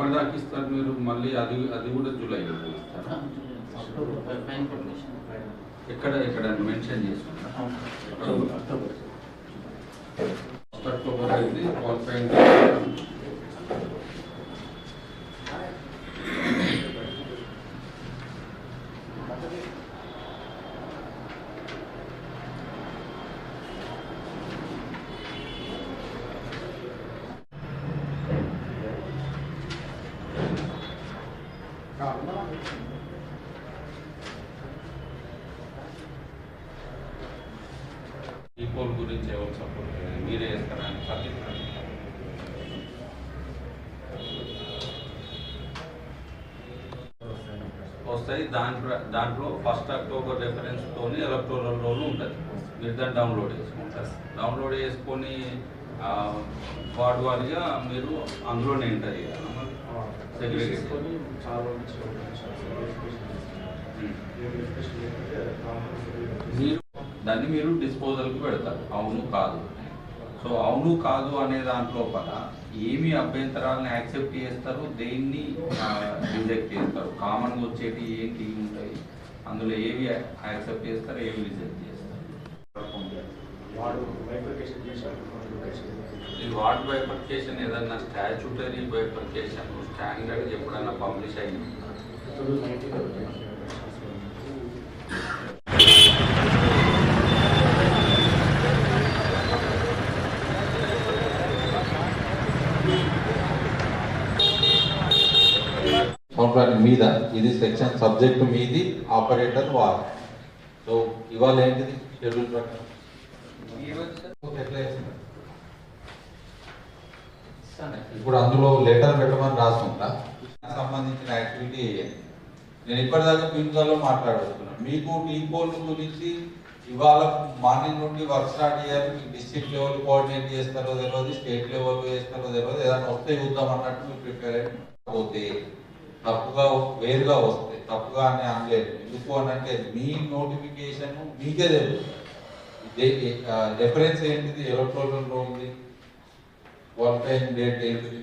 ఎప్పటిదాకా ఇస్తారు మీరు మళ్ళీ అది అది కూడా జూలై ఇస్తారా? ఎక్కడ ఎక్కడ మెన్షన్ చేసుకుంటారా అక్టోబర్. అక్టోబర్. అయింది క్వాలిఫైయింగ్ పోల్ గురించి ఎవరు సపోర్ట్ మీరే వేస్తారా అని వస్తాయి. దాంట్లో దాంట్లో ఫస్ట్ అక్టోబర్ రెఫరెన్స్ తోని ఎలక్టోరల్ రోల్ ఉంటుంది. మీరు దాన్ని డౌన్లోడ్ చేసుకుంటారు. డౌన్లోడ్ చేసుకొని వార్డు వారిగా మీరు అందులోనే ఎంటర్ చేయాలి. మీరు దాన్ని మీరు డిస్పోజల్కి పెడతారు. అవును కాదు. సో అవును కాదు అనే దాంట్లోపల ఏమి అభ్యంతరాలను యాక్సెప్ట్ చేస్తారు దేన్ని రిజెక్ట్ చేస్తారు కామన్గా వచ్చేటి ఏంటి ఉంటాయి అందులో ఏవి యాక్సెప్ట్ చేస్తారు ఏవి రిజెక్ట్ చేస్తారు. ఈ వార్డ్ బైఫర్కేషన్ ఏదన్నా స్టాచ్యుటరీ బైఫర్కేషన్ స్టాండర్డ్ ఎప్పుడైనా పబ్లిష్ అయింది? టూ కాంట్రాక్ట్ మీద ఇది సెక్షన్ సబ్జెక్ట్ మీది ఆపరేటర్ వార్. సో ఇవాళ ఏంటిది? షెడ్యూల్ ప్రకారం. ఎట్లా ఇప్పుడు అందులో లెటర్ పెట్టమని రాసుకుంటా. సంబంధించిన యాక్టివిటీ నేను ఇప్పటిదాకా పిన్గాల్లో మాట్లాడుతున్నాను మీకు టీ పోల్ గురించి ఇవాళ మార్నింగ్ నుండి వర్క్ స్టార్ట్ చేయాలి. డిస్ట్రిక్ట్ లెవెల్ కోఆర్డినేట్ చేస్తారో తెలియదు స్టేట్ లెవెల్ చేస్తారో తెలియదు ఏదైనా వస్తే చూద్దాం అన్నట్టు మీరు ప్రిపేర్ అయిపోతే తప్పుగా వేరుగా వస్తే తప్పుగా అని అనలేదు. ఎందుకు అని అంటే మీ నోటిఫికేషన్ మీకే తెలుస్తుంది రెఫరెన్స్ ఏంటిది? ఎలక్ట్రోల్ ఉంది? క్వాలిఫైయింగ్ డేట్ ఏంటిది?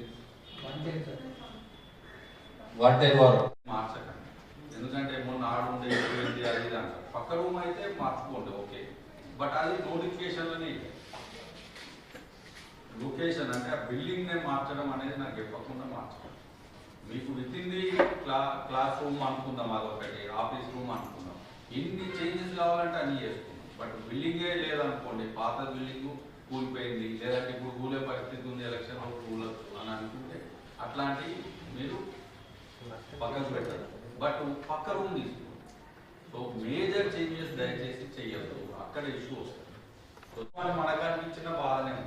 వన్ టైం వరకు మార్చకండి. ఎందుకంటే మొన్న ఆడు ఉండే ఏంటి అది అంటారు. పక్క రూమ్ అయితే మార్చుకోండి ఓకే. బట్ అది నోటిఫికేషన్లోనే లొకేషన్ అంటే ఆ బిల్డింగ్ నే మార్చడం అనేది నాకు చెప్పకుండా మార్చడం మీకు with in the cla classroom అనుకుందాం అదొకటి ఆఫీస్ రూమ్ అనుకుందాం. ఎన్ని చేంజెస్ కావాలంటే అన్ని చేసుకుందాం. బట్ బిల్డింగే లేదనుకోండి పాత బిల్డింగ్ కూలిపోయింది లేదంటే ఇప్పుడు కూలే పరిస్థితి ఉంది ఎలక్షన్ కూలొచ్చు అని అనుకుంటే అట్లాంటివి మీరు పక్కకు పెట్టారు. బట్ పక్క రూమ్ తీసుకోండి. సో మేజర్ చేంజెస్ దయచేసి చెయ్యద్దు. అక్కడ ఇష్యూ వస్తుంది. మనకు అనిపించిన బాధనే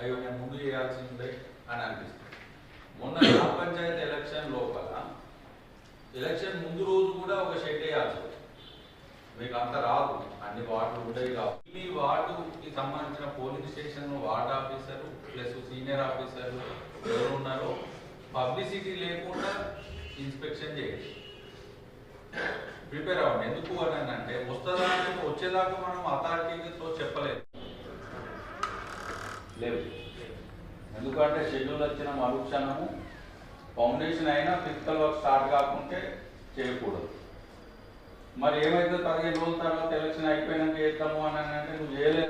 అయ్యో నేను ముందు చేయాల్సిందే అని అనిపిస్తుంది. మొన్న గ్రామ పంచాయతీ ఎలక్షన్ ముందు రోజు కూడా ఒక షెడ్ వేయాల్సి మీకు అంత రాదు. అన్ని వార్డులు ఉండేవి కావు ఈ వార్డుకి సంబంధించిన polling station ward officer plus senior officer ఎవరు ఉన్నారో పబ్లిసిటీ లేకుండా ఇన్స్పెక్షన్ చేయండి. ప్రిపేర్ అవ్వండి. ఎందుకు అని అంటే వస్తుందా వచ్చేదాకా మనం అథారిటీతో చెప్పలేదు. లేవు ఎందుకంటే షెడ్యూల్ వచ్చిన మరుక్షణము ఫౌండేషన్ అయినా ఫిజికల్ వర్క్ స్టార్ట్ కాకుంటే చేయకూడదు. మరి ఏమైతే పదిహేను రోజుల తర్వాత ఎలక్షన్ అయిపోయినాక చేద్దాము అని అంటే నువ్వు చేయలేదు.